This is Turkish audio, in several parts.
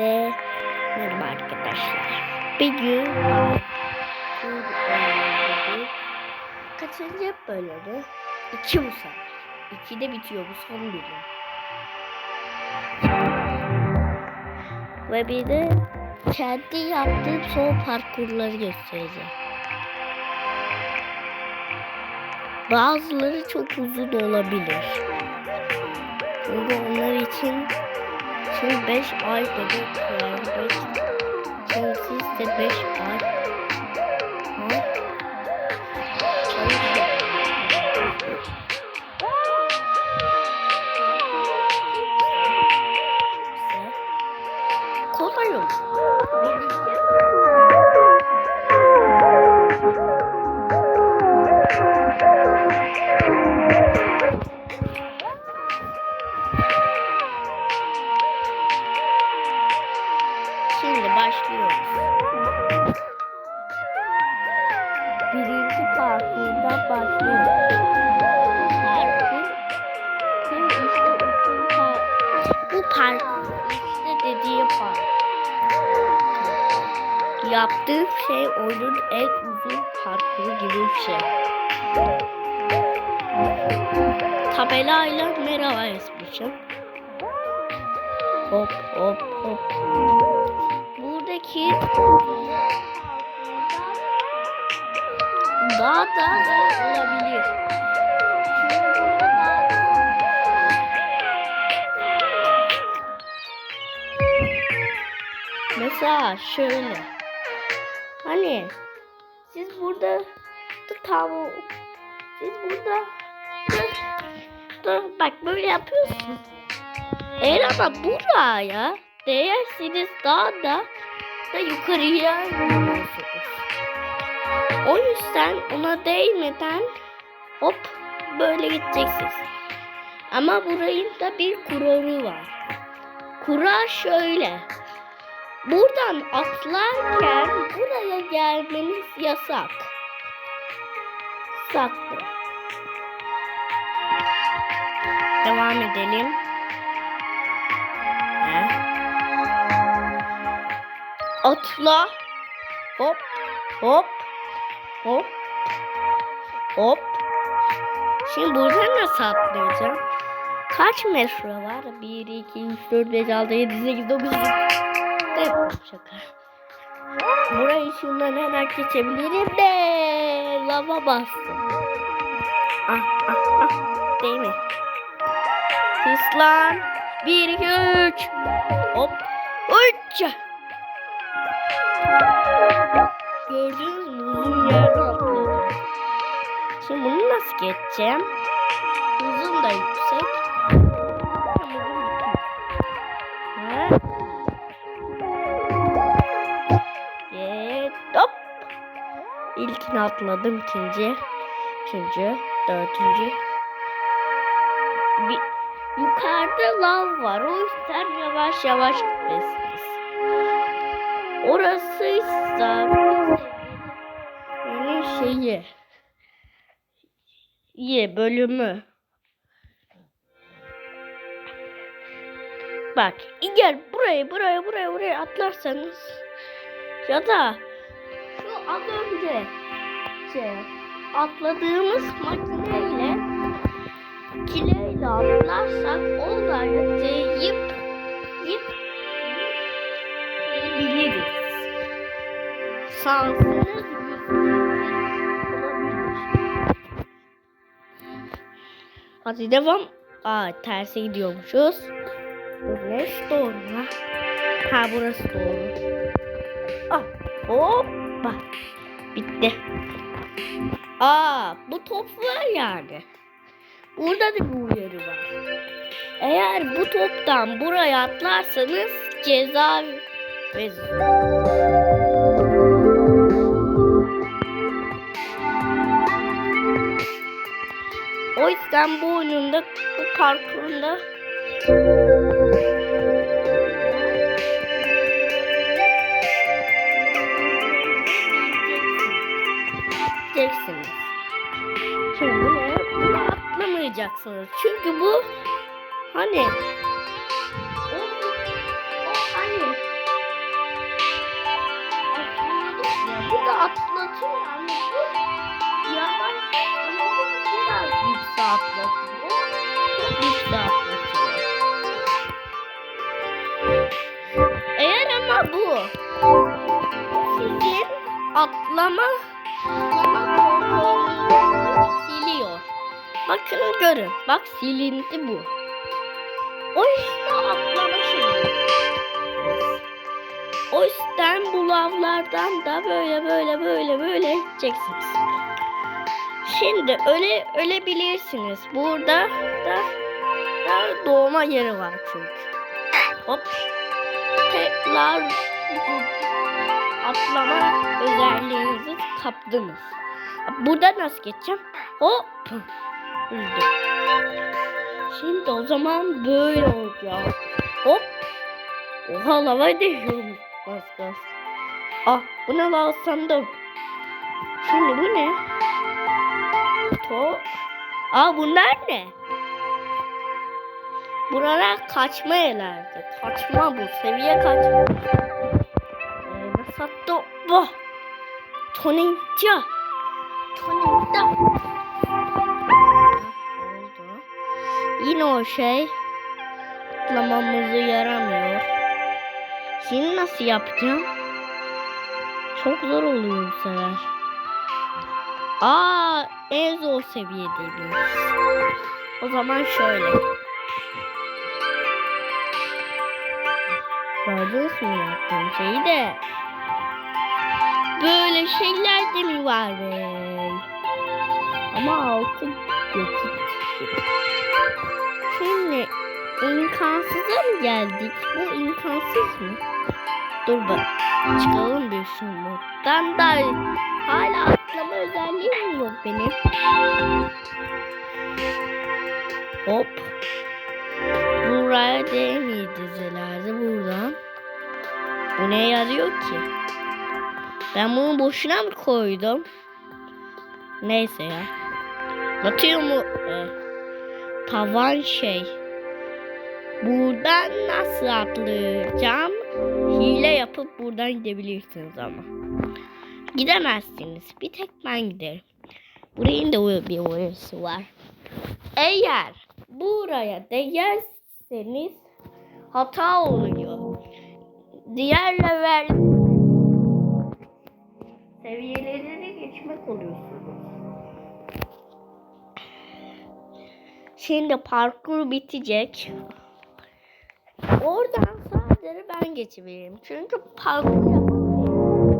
Hepinize merhaba arkadaşlar. Bir gün. Kaçıncı bölümü? İki bu sefer. İki de bitiyor bu son bölüm. Ve bir de kendi yaptığım son parkurları göstereceğim. Bazıları çok uzun olabilir. Çünkü onlar için Şimdi 5 ay dedik yani 5 Şimdi siz de 5 ay parkur işte dediği parkur. Yaptığım şey oyunun en uzun parkuru gibi bir şey. Tabelayla merhaba yazmışım. Hop hop hop. Buradaki daha da olabilir. Çünkü Mesela şöyle. Hani siz burada tam siz burada dur bak böyle yapıyorsun. Eğer ama buraya değerseniz daha da da yukarıya gidiyorsunuz. O yüzden ona değmeden hop böyle gideceksiniz. Ama burayın da bir kuralı var. Kural şöyle. Buradan atlarken buraya gelmeniz yasak. Saklı. Devam edelim. Atla. Hop. Hop. Hop. Hop. Şimdi burada nasıl atlayacağım? Kaç metre var? 1, 2, 3, 4, 5, 6, 7, 8, 9, 10. Evet, şaka. Burayı şundan hemen geçebilirim de lava bastım. Ah ah ah değil mi? Hızlan. 1 2 3. Hop. Uç. Gördünüz mü? Uzun yerden atladım. Şimdi bunu nasıl geçeceğim? Hızım da yüksek. İlkini atladım. ikinci, Üçüncü. Dördüncü. Bir, yukarıda lav var. O yüzden yavaş yavaş gitmesiniz. Orasıysa yani şeyi iyi bölümü. Bak eğer buraya buraya buraya buraya atlarsanız ya da az önce şey, atladığımız makineyle kileyle atlarsak onları deyip yip biliriz. Şansınız Hadi devam. Aa terse gidiyormuşuz. Burası doğru? Ha burası doğru. Ah hoppa. Bitti. Aa bu top var yani. Burada da bir uyarı var. Eğer bu toptan buraya atlarsanız ceza ve O yüzden bu oyununda bu parkurunda göreceksiniz. Şimdi bunu, atlamayacaksınız. Çünkü bu hani o, hani bu da atlatıyor yani bu yavaş ama bu biraz güçlü atlatıyor. Çok güçlü atlatıyor. Eğer ama bu sizin atlama Bakın görün. Bak silindi bu. O işte atlama şeyi. O yüzden bu lavlardan da böyle böyle böyle böyle gideceksiniz. Şimdi öle ölebilirsiniz. Burada da, da doğma yeri var çünkü. Hop. Tekrar atlama özelliğinizi kaptınız. Burada nasıl geçeceğim? Hop. Öldüm. Şimdi o zaman böyle olacak. Hop. Oha lava değiyormuş. Bas bas. Ah bu ne lan sandım. Şimdi bu ne? To. Aa bunlar ne? Buralar kaçma yerlerdi. Kaçma bu. Seviye kaçma. Ee, nasıl attı? Bu. Toninca. Toninca. Yine o şey atlamamızı yaramıyor. Şimdi nasıl yapacağım? Çok zor oluyor bu sefer. Aa, en zor seviyedeyim. O zaman şöyle. Gördünüz mü yaptığım şeyi de? Böyle şeyler de mi var be? Ama altı geçit. Şimdi imkansıza geldik? Bu imkansız mı? Dur bak. Çıkalım bir şu moddan da hala atlama özelliğim yok benim. Hop. Buraya değmeyi dizilerdi buradan. Bu ne yarıyor ki? Ben bunu boşuna mı koydum? Neyse ya. Batıyor mu? Ee, tavan şey. Buradan nasıl atlayacağım? Hile yapıp buradan gidebilirsiniz ama. Gidemezsiniz. Bir tek ben giderim. Burayın da bir orası var. Eğer buraya değerseniz hata oluyor. Diğer level seviyeleri geçmek oluyorsunuz. Şimdi parkur bitecek. Oradan sadece ben geçebilirim. Çünkü parkur yapamıyorum.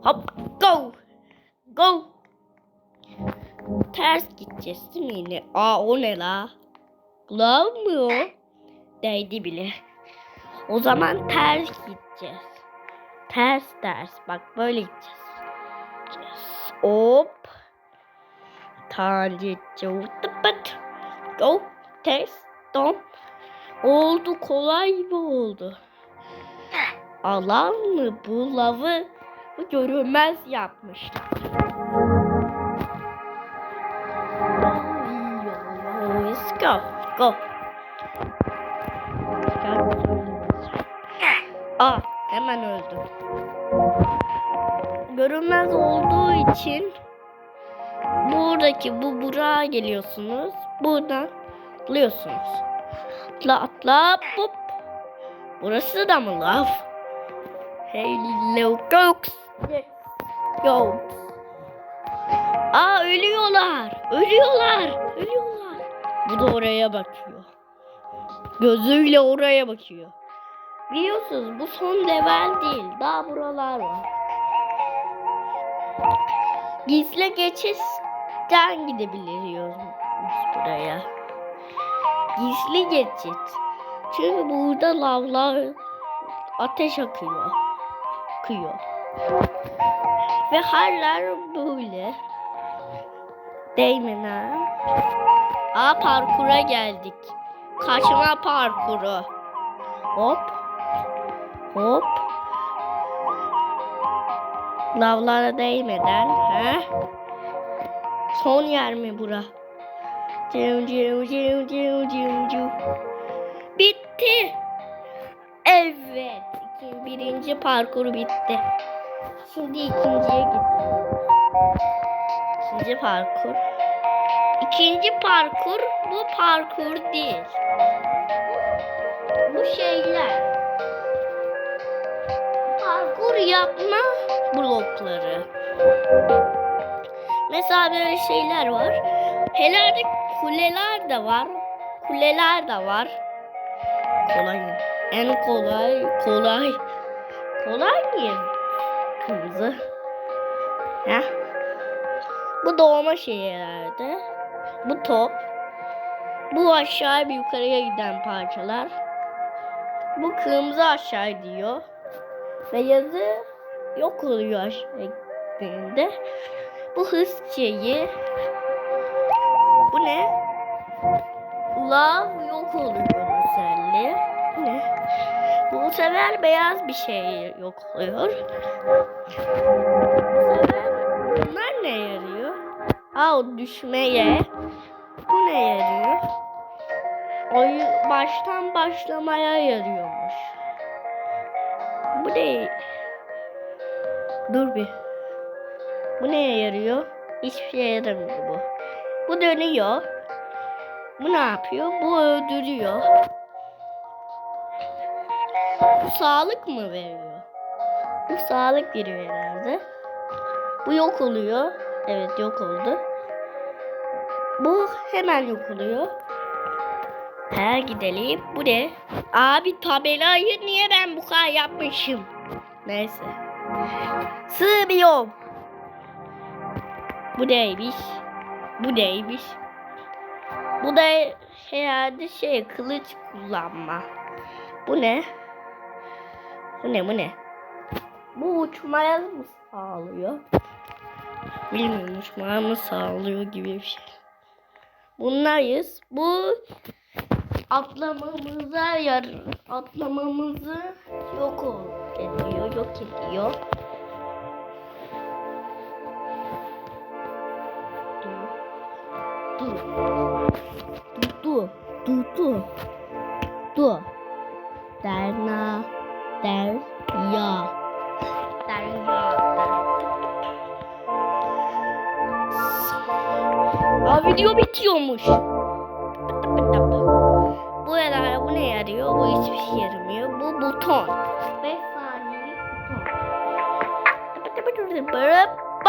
Hop go. Go. Ters gideceğiz değil mi yine? Aa o ne la? O? Değdi bile. O zaman ters gideceğiz. Ters ters. Bak böyle. Gideceğiz. Hop. Tanrıcı. Tıpıt. Go. Ters. Dom. Oldu kolay mı oldu? Allah mı bu lavı görünmez yapmışlar. Let's go. Go. Aa hemen öldüm. Görünmez olduğu için buradaki bu buraya geliyorsunuz. Buradan atlıyorsunuz. Atla atla hop. Burası da mı lav? Hello folks. Yo. Aa ölüyorlar. Ölüyorlar. Ölüyorlar. Bu da oraya bakıyor. Gözüyle oraya bakıyor. Biliyorsunuz bu son level değil. Daha buralar var. Gizli geçişten gidebiliyoruz buraya. Gizli geçit. Çünkü burada lavlar ateş akıyor. Akıyor. Ve her böyle. Değmeden. Aa parkura geldik. Kaçma parkuru. Hop. Hop. Lavlara değmeden. He? Son yer mi bura? Ciu ciu ciu ciu ciu ciu. Bitti. Evet. Birinci parkuru bitti. Şimdi ikinciye gidiyoruz. İkinci parkur. İkinci parkur bu parkur değil. Bu şeyler. Parkur yapma blokları. Mesela böyle şeyler var. Helerde kuleler de var. Kuleler de var. Kolay? En kolay, kolay. Kolay mı? Kırmızı. Heh. Bu doğma şeylerde. Bu top. Bu aşağı bir yukarıya giden parçalar. Bu kırmızı aşağı gidiyor. Ve yazı yok oluyor aşağı gittiğinde. Bu hız şeyi. Bu ne? Lav yok oluyor özelliği. Bu ne? Bu sefer beyaz bir şey yok oluyor. Bu sefer bunlar ne yarıyor? Aa düşmeye. Bu ne yarıyor? Oyun baştan başlamaya yarıyormuş. Bu ne? Dur bir. Bu neye yarıyor? Hiçbir şeye yaramıyor bu. Bu dönüyor. Bu ne yapıyor? Bu öldürüyor. Bu sağlık mı veriyor? Bu sağlık veriyor herhalde. Bu yok oluyor. Evet yok oldu. Bu hemen yok oluyor. Her gidelim. Bu ne? Abi tabelayı niye ben bu kadar yapmışım? Neyse. Sığmıyorum. Bu neymiş? Bu neymiş? Bu da herhalde şey kılıç kullanma. Bu ne? Bu ne bu ne? Bu uçmaya mı sağlıyor? Bilmiyorum uçmaya mı sağlıyor gibi bir şey. Bunlarız. Bu atlamamıza yar atlamamızı yok ediyor, yok ediyor. Dur. Dur. Derna. Der. Ya. Aa video bitiyormuş. Bu herhalde bu ne yarıyor? Bu hiçbir şey yaramıyor. Bu buton. 5 saniyelik buton.